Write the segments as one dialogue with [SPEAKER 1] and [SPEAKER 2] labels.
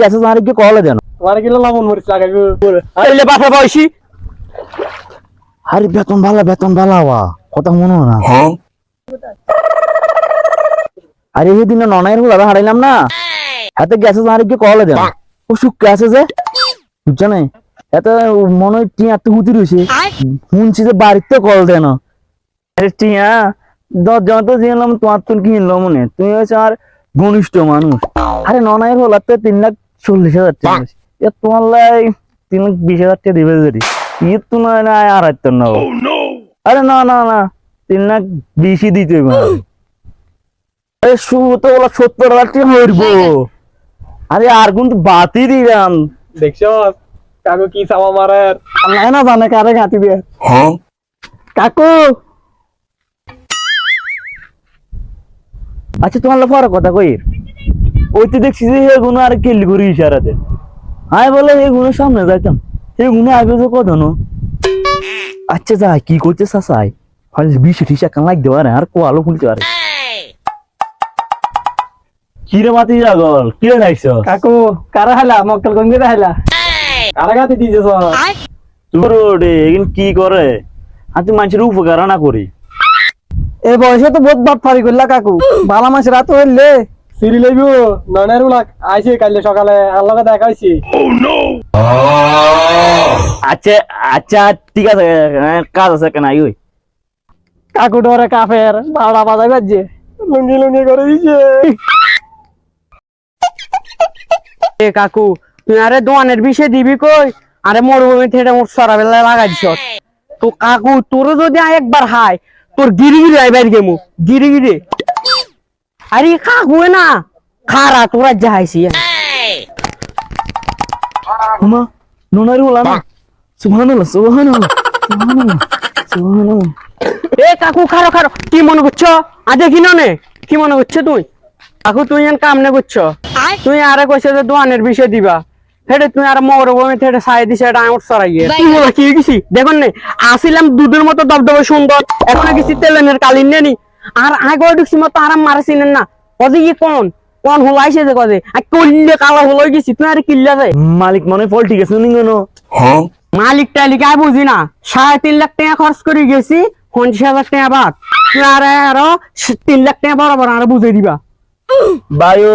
[SPEAKER 1] গেছে আর কি কলে দেন।
[SPEAKER 2] তোমার কি লবণ মরিচ লাগাই
[SPEAKER 1] আরে বাপা বয়সী। আরে বেতন ভালো বেতন ভালো হওয়া কথা মনে না। আরে সেদিন ননাইয়ের হুলা হারাইলাম না। হাতে গেছে আর কি কলে দেন। ও শুক্কে আছে যে? বুঝছ না এত মনে হয় টিয়া তো হুতি রয়েছে শুনছি যে বাড়িতে কল দেন। আরে টিয়া দশ জন তো জিনলাম তোমার তুল কিনলো মনে? তুমি হচ্ছে আর ঘনিষ্ঠ মানুষ। আরে ননাইয়ের হল তো তিন লাখ চল্লিশ হাজার টাকা। এ তোমার লাই তিন লাখ বিশ হাজার টাকা দিবে যদি। ইয়ে তো নয় না আড়াই তো না। আরে না না না তিন লাখ বিশই দিতে হবে। আরে শুরু তো বলা সত্তর হাজার টাকা হইব। আরে আর কিন্তু বাতি দিলাম।
[SPEAKER 2] দেখছ? কাকু কি চামা মারার?
[SPEAKER 1] আল্লাহ না জানে কারে ঘাতি দিয়ে। কাকু! আচ্ছা তোমার পরে কথা কই? ওই তো দেখছি যে হে গুণ আর কেলি করি ইশারাতে। আয় বলে হে গুণের সামনে যাইতাম। হে গুণে আগে তো কথা নো আচ্ছা যা কি করছে সাসাই? হলে বিশ টিশা কান লাগ দেওয়ারে আর কোয়ালো খুলতে পারে। কিরে মাতি জাগল কিরে নাইছ?
[SPEAKER 2] কাকু কারা হালা? মক্কেল দিকে হালা? কারা গাতে দিয়েছ
[SPEAKER 1] তোর কি করে? আমি মানুষের উপকার না করি।
[SPEAKER 2] এই বয়সে তো বহুত বাপ ফারি করলা কাকু। বালা মাস রাত হইলে। সিরি লইব ননের উলাক আইছে কাইলে সকালে আর লগে দেখা হইছে।
[SPEAKER 1] আচ্ছা আচ্ছা ঠিক আছে হ্যাঁ, কাজ আছে কেন আই
[SPEAKER 2] কাকু ডরে কাফের বারোটা বাজাই বাজছে। লুঙ্গি লুঙ্গি করে দিছে।
[SPEAKER 3] এ কাকু তুই আরে দোয়ানের বিষে দিবি কই? আরে মরুভূমি থেকে মোট সরাবেলা লাগাই দিছ তো কাকু তোর যদি আয় একবার হাই তোর গিরি গিরি আইবার গেমু গিরি গিরি আরে কাকু এ না। খারা তোরা যাইছি
[SPEAKER 1] মা নোনারি বলা না। সুবহানাল্লাহ সুবহানাল্লাহ সুবহানাল্লাহ সুবহানাল্লাহ।
[SPEAKER 3] এ কাকু খারো খারো। কি মনে করছ? আজ দেখি না। কি মনে করছ তুই? কাকু তুই এন কামনে করছ? তুই আরে কইছে যে দোয়ানের বিষে দিবা। হেটে তুই আর মরুভূমি থেকে সাই দিছে এটা আমার সরাইয়ে তুই বলা কি গেছি দেখুন নে আসিলাম দুধের মতো দবদবে সুন্দর এখন গেছি তেলেনের কালিন নেনি আর আগে ঢুকছি মতো আরাম মারাছিলেন না। কদি কি কোন? কোন হলাইছে যে কদে? আর কল্লে কালা হলাই গেছি তুই আর কিল্লা যায়?
[SPEAKER 1] মালিক মনে ফল ঠিক আছে নিঙ্গন
[SPEAKER 3] মালিক টালিক আয় বুঝি না। সাড়ে তিন লাখ টাকা খরচ করে গেছি পঞ্চাশ হাজার টাকা বাদ। তুই আর আরও তিন লাখ টাকা বরাবর আরও বুঝে দিবা।
[SPEAKER 1] বায়ু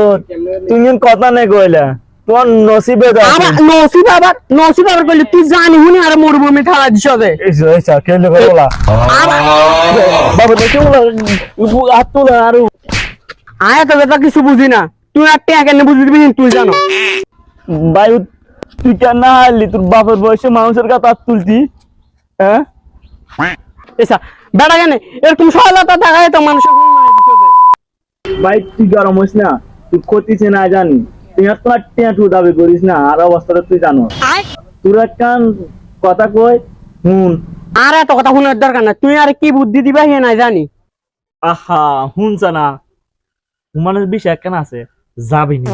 [SPEAKER 1] তুমি কথা নেই কইলা। তোমার নসিবে তো আছে।
[SPEAKER 3] আবার নসিব আবার নসিব আবার করলি তুই জানি হুনি আর মরুভূমি ঠাড়া দিছ দে
[SPEAKER 1] বাবা দেখে বলা হাত তোলা আর
[SPEAKER 3] আয় তো বেটা কিছু বুঝি না। তুই আর কেন দিবি তুই জানো।
[SPEAKER 1] বায়ু তুই কেন না হারলি? তোর বাপের বয়সে মানুষের কাছে হাত তুলতি হ্যাঁ?
[SPEAKER 3] এসা বেটা কেন? এরকম সহায়তা দেখায় তো মানুষের
[SPEAKER 1] ভাই তুই গরম হইস না তুই ক্ষতিছে না জানি। আর টিয়া দাবি করিস না আর অবস্থাটা তুই জানো তোর একটা কথা কই হুন।
[SPEAKER 3] আর এত কথা শুনার দরকার না তুই আর কি বুদ্ধি দিবা হে নাই জানি।
[SPEAKER 1] আহা হুনছা না হুমানের বিষয় কেন আছে যাবি নি